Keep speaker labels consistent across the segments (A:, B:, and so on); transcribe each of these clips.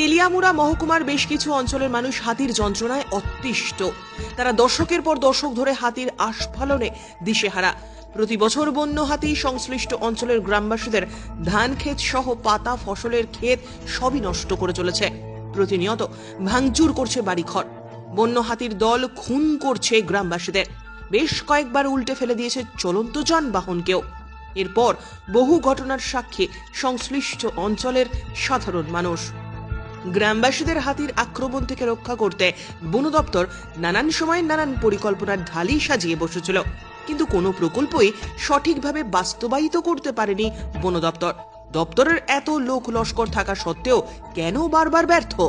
A: তেলিয়ামুড়া মহকুমার বেশ কিছু অঞ্চলের মানুষ হাতির যন্ত্রণায় অতিষ্ঠ। তারা দশকের পর দশক ধরে হাতির আস্ফালনে দিশেহারা। প্রতি বছর বন্য হাতি সংশ্লিষ্ট অঞ্চলের গ্রামবাসীদের ধান ক্ষেত সহ পাতা, ফসলের ক্ষেত সবই নষ্ট করে চলেছে। প্রতিনিয়ত ভাঙচুর করছে বাড়িঘর। বন্য হাতির দল খুন করছে গ্রামবাসীদের। বেশ কয়েকবার উল্টে ফেলে দিয়েছে চলন্ত যানবাহনকেও। এরপর বহু ঘটনার সাক্ষী সংশ্লিষ্ট অঞ্চলের সাধারণ মানুষ। গ্রামবাসীদের হাতির আক্রমণ থেকে রক্ষা করতে বন দপ্তর নানান সময় নানান পরিকল্পনার ঢালি সাজিয়ে বসেছিল। কিন্তু কোনো প্রকল্পই সঠিকভাবে বাস্তবায়িত করতে পারেনি বন দপ্তর। দপ্তরের এত লোক লস্কর থাকা সত্ত্বেও কেন বারবার ব্যর্থ?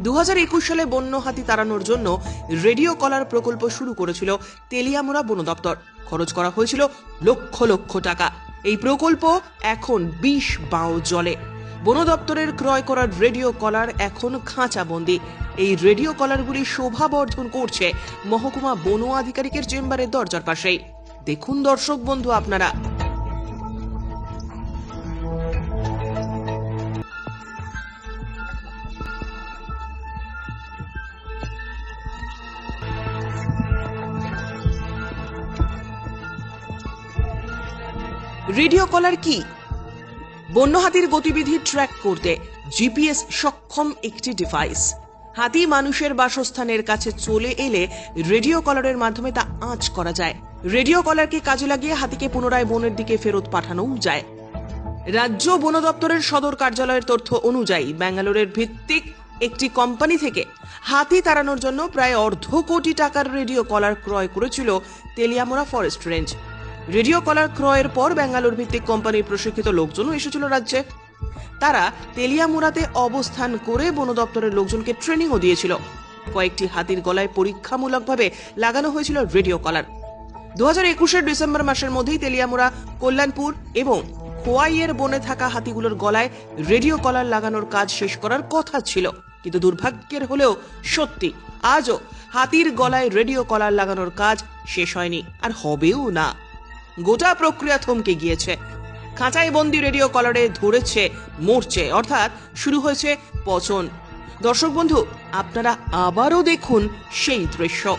A: দু হাজার একুশ সালে বন্য হাতি তাড়ানোর জন্য রেডিও কলার প্রকল্প শুরু করেছিল তেলিয়ামুড়া বন দপ্তর। খরচ করা হয়েছিল লক্ষ লক্ষ টাকা। এই প্রকল্প এখন বিষ বাও জলে। বন দপ্তরের ক্রয় করার রেডিও কলার এখন খাঁচাবন্দি। এই রেডিও কলারগুলি শোভা বর্ধন করছে মহকুমা বন আধিকারিকের চেম্বারের দরজার পাশেই। দেখুন দর্শক বন্ধু আপনারা। রেডিও কলার কি? বন্য হাতির গতিবিধি ট্র্যাক করতে জিপিএস সক্ষম একটি ডিভাইস হাতি মানুষের বাসস্থানের কাছে চলে এলে রেডিও কলারের মাধ্যমে তা আঁচ করা যায়। রেডিও কলারকে কাজে লাগিয়ে হাতিকে পুনরায় বনের দিকে ফেরত পাঠানোও যায়। রাজ্য বন দপ্তরের সদর কার্যালয়ের তথ্য অনুযায়ী ব্যাঙ্গালোরের ভিত্তিক একটি কোম্পানি থেকে হাতি তাড়ানোর জন্য প্রায় অর্ধ কোটি টাকার রেডিও কলার ক্রয় করেছিল Teliamura forest range radio collar ক্রয়ের পর ব্যাঙ্গালোর ভিত্তিক কোম্পানির প্রশিক্ষিত লোকজনও এসেছিল রাজ্যে। তারা তেলিয়ামুড়াতে অবস্থান করে বন দপ্তরের লোকজনকে ট্রেনিংও দিয়েছিল। কয়েকটি হাতির গলায় পরীক্ষামূলকভাবে লাগানো হয়েছিল রেডিও কলার। দু হাজার একুশের ডিসেম্বর মাসের মধ্যেই তেলিয়ামুড়া, কল্যাণপুর এবং খোয়াইয়ের বনে থাকা হাতিগুলোর গলায় রেডিও কলার লাগানোর কাজ শেষ করার কথা ছিল। কিন্তু দুর্ভাগ্যের হলেও সত্যি, আজও হাতির গলায় রেডিও কলার লাগানোর কাজ শেষ হয়নি, আর হবেও না। গোটা প্রক্রিয়া থমকে গিয়েছে। খাঁচাই বন্দি রেডিও কলারে ধরেছে, মরছে, অর্থাৎ শুরু হয়েছে পচন। দর্শক বন্ধু, আপনারা আবারও দেখুন সেই দৃশ্য।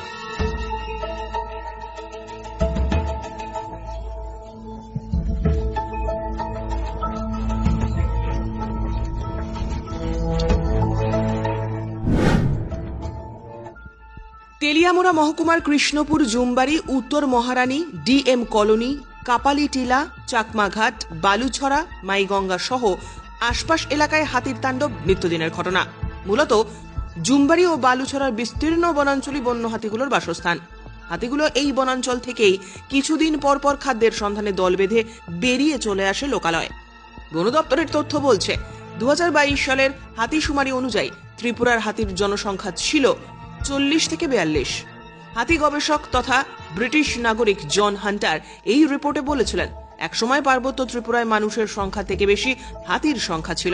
A: তেলিয়ামুড়া মহকুমার কৃষ্ণপুর জুমবাড়ি, উত্তর মহারানী, ডিএম কলোনি, কাপালিটিলা, চাকমাঘাট, বালুছড়া, মাইগঙ্গা সহ আশপাশ এলাকায় হাতির তাণ্ডব নিত্যদিনের ঘটনা। মূলত জুমবাড়ি ও বালুছড়ার বিস্তীর্ণ বনাঞ্চলই বন্য হাতিগুলোর বাসস্থান। হাতিগুলো এই বনাঞ্চল থেকেই কিছুদিন পর পর খাদ্যের সন্ধানে দল বেঁধে বেরিয়ে চলে আসে লোকালয়। বন দপ্তরের তথ্য বলছে দু হাজার বাইশ সালের হাতি শুমারি অনুযায়ী ত্রিপুরার হাতির জনসংখ্যা ছিল চল্লিশ থেকে বিয়াল্লিশ। হাতি গবেষক তথা ব্রিটিশ নাগরিক জন হান্টার এই রিপোর্টে বলেছিলেন, একসময় পার্বত্য ত্রিপুরায় মানুষের সংখ্যা থেকে বেশি হাতির সংখ্যা ছিল।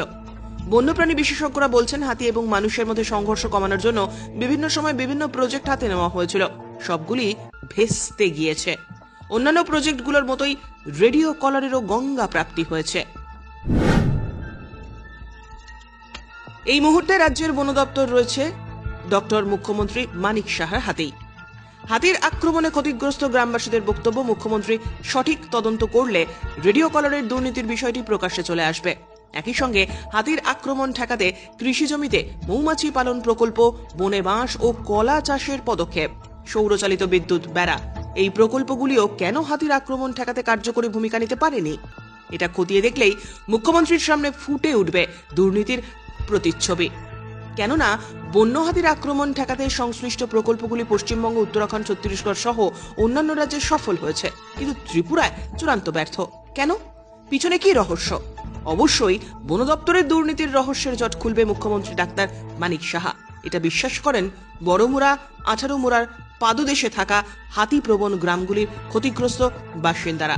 A: বন্যপ্রাণী বিশেষজ্ঞরা বলছেন, হাতি এবং মানুষের মধ্যে সংঘর্ষ কমানোর জন্য বিভিন্ন সময় বিভিন্ন প্রজেক্ট হাতে নেওয়া হয়েছিল। সবগুলি ভেস্তে গিয়েছে। অন্যান্য প্রজেক্টগুলোর মতোই রেডিও কলারেরও গঙ্গা প্রাপ্তি হয়েছে। এই মুহূর্তে রাজ্যের বন দপ্তর রয়েছে ডক্টর মুখ্যমন্ত্রী মানিক সাহার হাতেই। হাতির আক্রমণে ক্ষতিগ্রস্ত গ্রামবাসীদের বক্তব্য মুখ্যমন্ত্রী সঠিক তদন্ত করলে রেডিও কলারের দুর্নীতির বিষয়টি প্রকাশ্যে চলে আসবে। একই সঙ্গে হাতির আক্রমণ ঠেকাতে কৃষি জমিতে মৌমাছি পালন প্রকল্প, বনে বাঁশ ও কলা চাষের পদক্ষেপ, সৌরচালিত বিদ্যুৎ, বেড়া। এই প্রকল্পগুলিও কেন হাতির আক্রমণ ঠেকাতে কার্যকরী ভূমিকা নিতে পারেনি? এটা খতিয়ে দেখলেই মুখ্যমন্ত্রীর সামনে ফুটে উঠবে দুর্নীতির প্রতিচ্ছবি। কেননা বন্য হাতির আক্রমণ ঠেকাতে সংশ্লিষ্ট প্রকল্পগুলি পশ্চিমবঙ্গ, উত্তরাখণ্ড, ছত্তিশগড় সহ অন্যান্য রাজ্যে সফল হয়েছে। কিন্তু ত্রিপুরায় চূড়ান্ত ব্যর্থ। কেন? পিছনে কি রহস্য? অবশ্যই বন দপ্তরের দুর্নীতির রহস্যের জট খুলবে মুখ্যমন্ত্রী ডাক্তার মানিক সাহা। এটা বিশ্বাস করেন বড়মুড়া, আঠারোমুড়ার পাদদেশে থাকা হাতিপ্রবণ গ্রামগুলির ক্ষতিগ্রস্ত বাসিন্দারা।